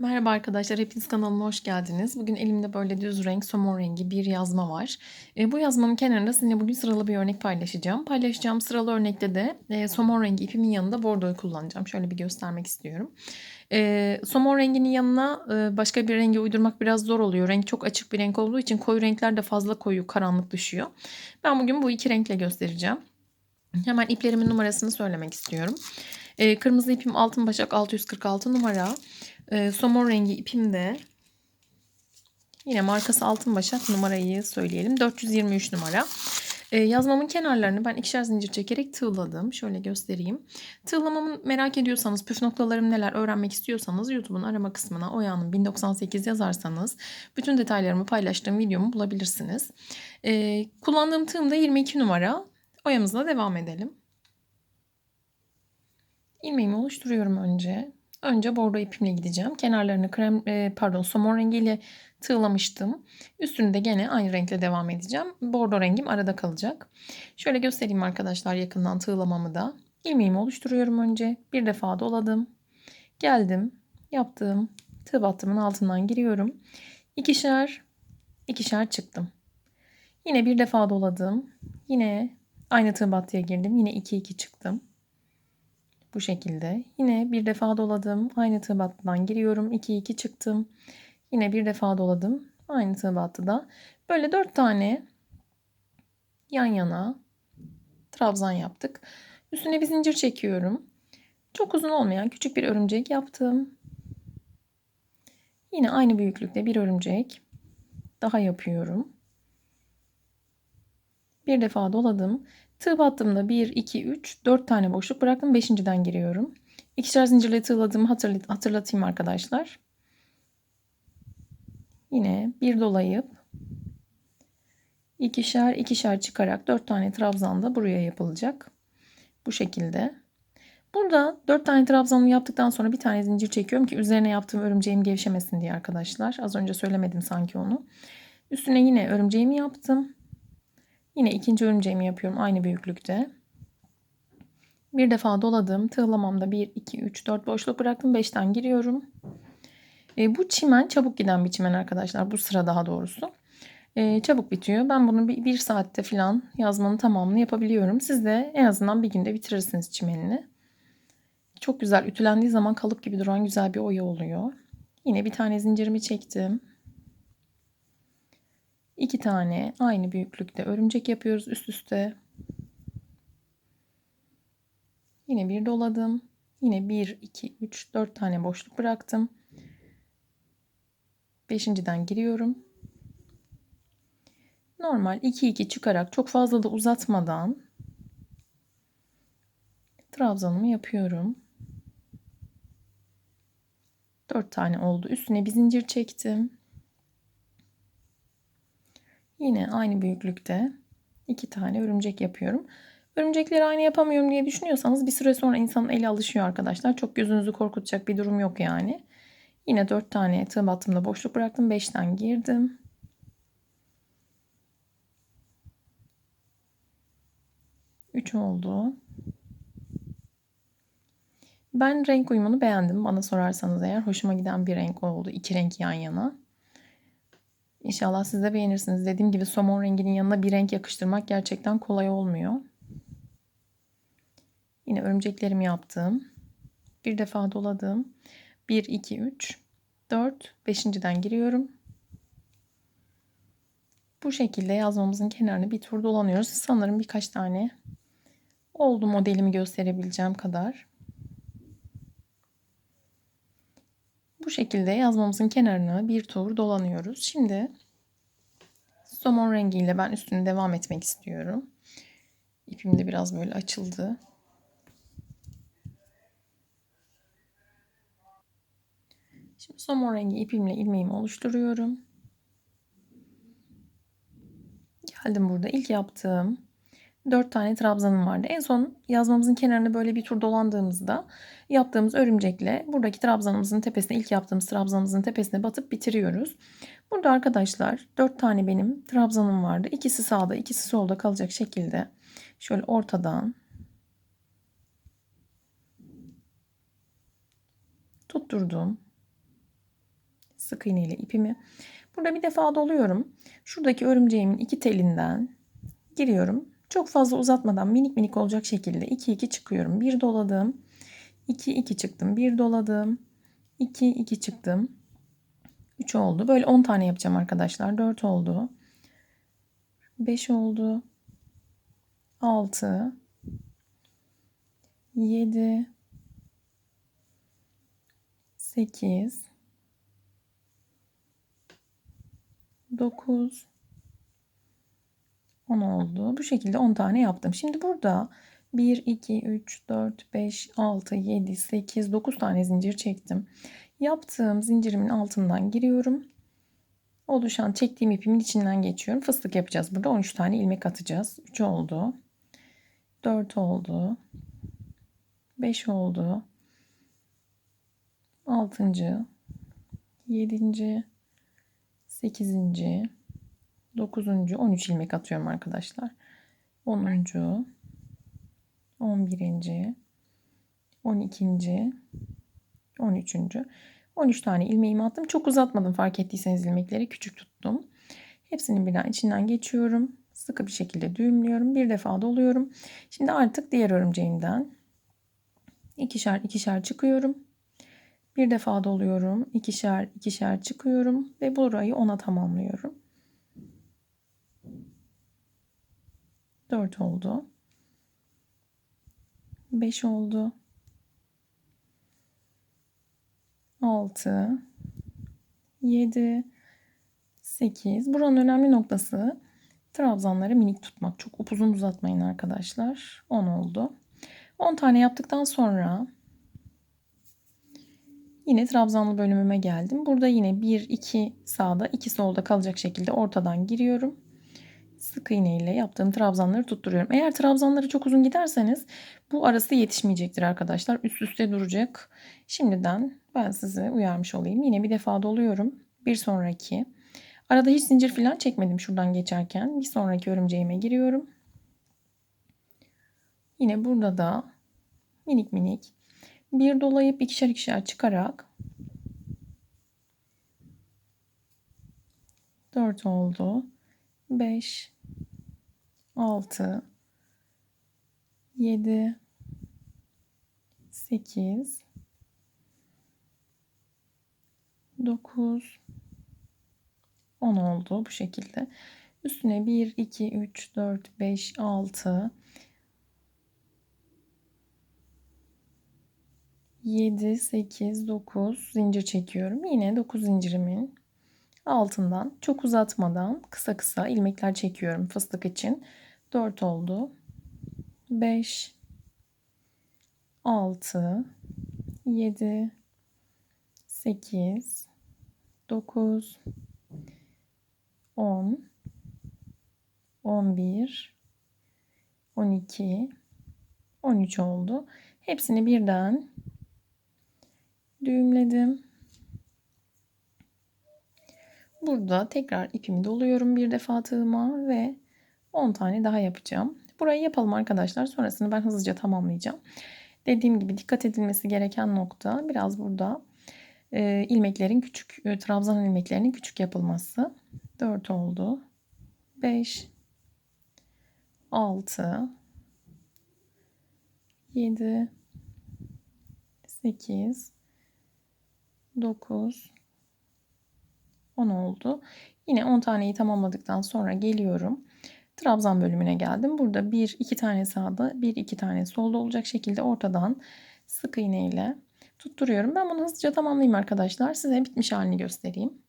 Merhaba arkadaşlar, hepiniz kanalıma hoş geldiniz. Bugün elimde böyle düz renk, somon rengi bir yazma var. E, bu yazmanın kenarında sizinle bugün sıralı bir örnek paylaşacağım. Paylaşacağım sıralı örnekte de e, somon rengi ipimin yanında bordoyu kullanacağım. Şöyle bir göstermek istiyorum. E, somon renginin yanına e, başka bir rengi uydurmak biraz zor oluyor. Renk çok açık bir renk olduğu için koyu renkler de fazla koyu, karanlık düşüyor. Ben bugün bu iki renkle göstereceğim. Hemen iplerimin numarasını söylemek istiyorum. E, kırmızı ipim altın başak 646 numara. E, somon rengi ipim de yine markası altın başak numarayı söyleyelim. 423 numara. E, yazmamın kenarlarını ben ikişer zincir çekerek tığladım. Şöyle göstereyim. Tığlamamı merak ediyorsanız, püf noktalarım neler öğrenmek istiyorsanız YouTube'un arama kısmına Oya'nın 1098 yazarsanız bütün detaylarımı paylaştığım videomu bulabilirsiniz. E, kullandığım tığım da 22 numara. Oyamızla devam edelim. İlmeğimi oluşturuyorum önce. Önce bordo ipimle gideceğim. Kenarlarını krem e, pardon somon rengiyle tığlamıştım. Üstünü de gene aynı renkle devam edeceğim. Bordo rengim arada kalacak. Şöyle göstereyim arkadaşlar yakından tığlamamı da. İlmeğimi oluşturuyorum önce. Bir defa doladım. Geldim. Yaptığım tığ battımın altından giriyorum. İkişer, ikişer çıktım. Yine bir defa doladım. Yine aynı tığ battıya girdim. Yine 2 2 çıktım. Bu şekilde. Yine bir defa doladım. Aynı tığ battıdan giriyorum. 2 2 çıktım. Yine bir defa doladım. Aynı tığ battıda. Böyle 4 tane yan yana trabzan yaptık. Üstüne bir zincir çekiyorum. Çok uzun olmayan küçük bir örümcek yaptım. Yine aynı büyüklükte bir örümcek daha yapıyorum. Bir defa doladım. Tığ battığımda 1, 2, 3, 4 tane boşluk bıraktım. Beşinciden giriyorum. İkişer zincirle tığladığımı hatırlat hatırlatayım arkadaşlar. Yine bir dolayıp ikişer ikişer çıkarak 4 tane trabzan da buraya yapılacak. Bu şekilde. Burada 4 tane trabzanımı yaptıktan sonra bir tane zincir çekiyorum ki üzerine yaptığım örümceğim gevşemesin diye arkadaşlar. Az önce söylemedim sanki onu. Üstüne yine örümceğimi yaptım. Yine ikinci örümceğimi yapıyorum aynı büyüklükte. Bir defa doladım. Tığlamamda 1, 2, 3, 4 boşluk bıraktım. 5'ten giriyorum. E, bu çimen çabuk giden bir çimen arkadaşlar. Bu sıra daha doğrusu. E, çabuk bitiyor. Ben bunu bir, bir saatte falan yazmanın tamamını yapabiliyorum. Siz de en azından bir günde bitirirsiniz çimenini. Çok güzel ütülendiği zaman kalıp gibi duran güzel bir oya oluyor. Yine bir tane zincirimi çektim. İki tane aynı büyüklükte örümcek yapıyoruz üst üste. Yine bir doladım. Yine 1, 2, 3, 4 tane boşluk bıraktım. Beşinciden giriyorum. Normal 2 2 çıkarak çok fazla da uzatmadan trabzanımı yapıyorum. 4 tane oldu. Üstüne bir zincir çektim. Yine aynı büyüklükte iki tane örümcek yapıyorum. Örümcekleri aynı yapamıyorum diye düşünüyorsanız bir süre sonra insanın eli alışıyor arkadaşlar. Çok gözünüzü korkutacak bir durum yok yani. Yine 4 tane tığ battımda boşluk bıraktım. 5'ten girdim. Üç oldu. Ben renk uyumunu beğendim. Bana sorarsanız eğer hoşuma giden bir renk oldu. İki renk yan yana. İnşallah siz de beğenirsiniz. Dediğim gibi somon renginin yanına bir renk yakıştırmak gerçekten kolay olmuyor. Yine örümceklerimi yaptım. Bir defa doladım. 1, 2, 3, 4, 5.den giriyorum. Bu şekilde yazmamızın kenarını bir tur dolanıyoruz. Sanırım birkaç tane oldu modelimi gösterebileceğim kadar. Bu şekilde yazmamızın kenarını bir tur dolanıyoruz. Şimdi somon rengiyle ben üstüne devam etmek istiyorum. İpim de biraz böyle açıldı. Şimdi somon rengi ipimle ilmeğimi oluşturuyorum. Geldim burada ilk yaptığım 4 tane trabzanım vardı. En son yazmamızın kenarını böyle bir tur dolandığımızda yaptığımız örümcekle buradaki trabzanımızın tepesine ilk yaptığımız trabzanımızın tepesine batıp bitiriyoruz. Burada arkadaşlar 4 tane benim trabzanım vardı. İkisi sağda ikisi solda kalacak şekilde şöyle ortadan tutturdum. Sık iğne ile ipimi. Burada bir defa doluyorum. Şuradaki örümceğimin iki telinden giriyorum. Çok fazla uzatmadan minik minik olacak şekilde 2 2 çıkıyorum. Bir doladım. 2 2 çıktım. Bir doladım. 2 2 çıktım. 3 oldu. Böyle 10 tane yapacağım arkadaşlar. 4 oldu. 5 oldu. 6 7 8 9 10 oldu. Bu şekilde 10 tane yaptım. Şimdi burada 1, 2, 3, 4, 5, 6, 7, 8, 9 tane zincir çektim. Yaptığım zincirimin altından giriyorum. Oluşan çektiğim ipimin içinden geçiyorum. Fıstık yapacağız burada. 13 tane ilmek atacağız. 3 oldu. 4 oldu. 5 oldu. 6. 7. 8. 9. 13 ilmek atıyorum arkadaşlar. 10. 11. 12. 13. 13 tane ilmeğimi attım. Çok uzatmadım fark ettiyseniz ilmekleri küçük tuttum. Hepsinin birden içinden geçiyorum. Sıkı bir şekilde düğümlüyorum. Bir defa doluyorum. Şimdi artık diğer örümceğimden ikişer ikişer çıkıyorum. Bir defa doluyorum. ikişer ikişer çıkıyorum ve burayı ona tamamlıyorum. 4 oldu. 5 oldu. 6 7 8 Buranın önemli noktası trabzanları minik tutmak. Çok upuzun uzatmayın arkadaşlar. 10 oldu. 10 tane yaptıktan sonra yine trabzanlı bölümüme geldim. Burada yine 1 2 sağda 2 solda kalacak şekilde ortadan giriyorum sık iğne ile yaptığım trabzanları tutturuyorum. Eğer trabzanları çok uzun giderseniz bu arası yetişmeyecektir arkadaşlar. Üst üste duracak. Şimdiden ben size uyarmış olayım. Yine bir defa doluyorum. Bir sonraki. Arada hiç zincir falan çekmedim şuradan geçerken. Bir sonraki örümceğime giriyorum. Yine burada da minik minik bir dolayıp ikişer ikişer çıkarak 4 oldu. 5 6 7 8 9 10 oldu bu şekilde. Üstüne 1 2 3 4 5 6 7 8 9 zincir çekiyorum. Yine 9 zincirimin altından çok uzatmadan kısa kısa ilmekler çekiyorum fıstık için. 4 oldu. 5 6 7 8 9 10 11 12 13 oldu. Hepsini birden düğümledim. Burada tekrar ipimi doluyorum bir defa tığıma ve 10 tane daha yapacağım. Burayı yapalım arkadaşlar. Sonrasını ben hızlıca tamamlayacağım. Dediğim gibi dikkat edilmesi gereken nokta biraz burada e, ilmeklerin küçük, e, trabzan ilmeklerinin küçük yapılması. 4 oldu. 5 6 7 8 9 10 oldu. Yine 10 taneyi tamamladıktan sonra geliyorum. Trabzan bölümüne geldim. Burada bir iki tane sağda bir iki tane solda olacak şekilde ortadan sık iğne ile tutturuyorum. Ben bunu hızlıca tamamlayayım arkadaşlar. Size bitmiş halini göstereyim.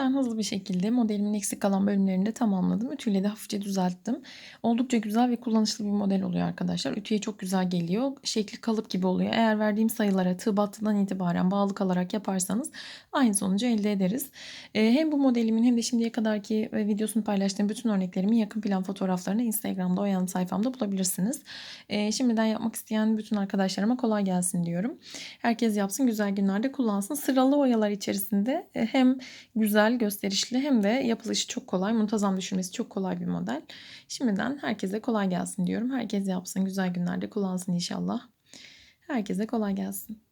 Ben hızlı bir şekilde modelimin eksik kalan bölümlerini de tamamladım. Ütüyle de hafifçe düzelttim. Oldukça güzel ve kullanışlı bir model oluyor arkadaşlar. Ütüye çok güzel geliyor. Şekli kalıp gibi oluyor. Eğer verdiğim sayılara tığ battıdan itibaren bağlı kalarak yaparsanız aynı sonucu elde ederiz. Ee, hem bu modelimin hem de şimdiye kadarki videosunu paylaştığım bütün örneklerimin yakın plan fotoğraflarını Instagram'da o yan sayfamda bulabilirsiniz. Ee, şimdiden yapmak isteyen bütün arkadaşlarıma kolay gelsin diyorum. Herkes yapsın güzel günlerde kullansın. Sıralı oyalar içerisinde e, hem güzel güzel, gösterişli hem de yapılışı çok kolay, muntazam düşürmesi çok kolay bir model. Şimdiden herkese kolay gelsin diyorum. Herkes yapsın, güzel günlerde kullansın inşallah. Herkese kolay gelsin.